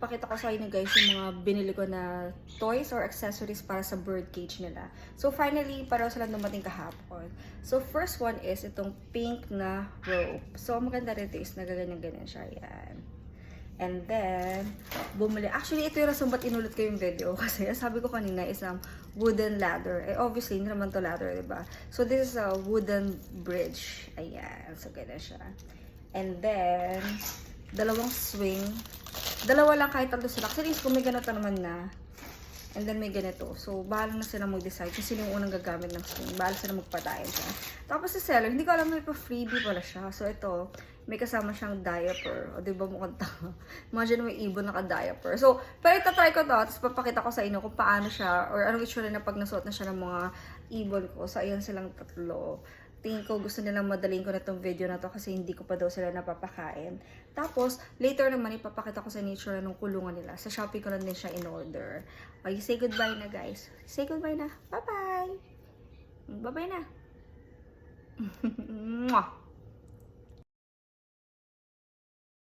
pakita ko sa inyo guys yung mga binili ko na toys or accessories para sa bird cage nila. So finally, pareho sila dumating kahapon. So first one is itong pink na rope. So maganda rito is nagaganyan-ganyan siya. Yan. And then, bumili. Actually, ito yung rason ba't inulit ko yung video. Kasi sabi ko kanina is um, wooden ladder. Eh, obviously, hindi naman to ladder, di ba? So, this is a wooden bridge. Ayan. So, ganyan siya. And then, dalawang swing. Dalawa lang kahit tatlo sila. Kasi kung may ganito naman na, and then may ganito. So, bahala na sila mag-decide kung sino yung unang gagamit ng swing. Bahala sila magpatayin siya. Tapos si seller, hindi ko alam may pa-freebie pala siya. So, ito, may kasama siyang diaper. O, di ba mukhang tama? Imagine may ibon naka-diaper. So, pero itatry ko to. Tapos papakita ko sa inyo kung paano siya or anong itsura na pag nasuot na siya ng mga ibon ko. So, ayan silang tatlo. Tingin ko gusto nilang madaling ko na itong video na to kasi hindi ko pa daw sila napapakain. Tapos, later naman ipapakita ko sa nature ng kulungan nila. Sa Shopee ko lang din siya in order. Okay, say goodbye na guys. Say goodbye na. Bye-bye! Bye-bye na.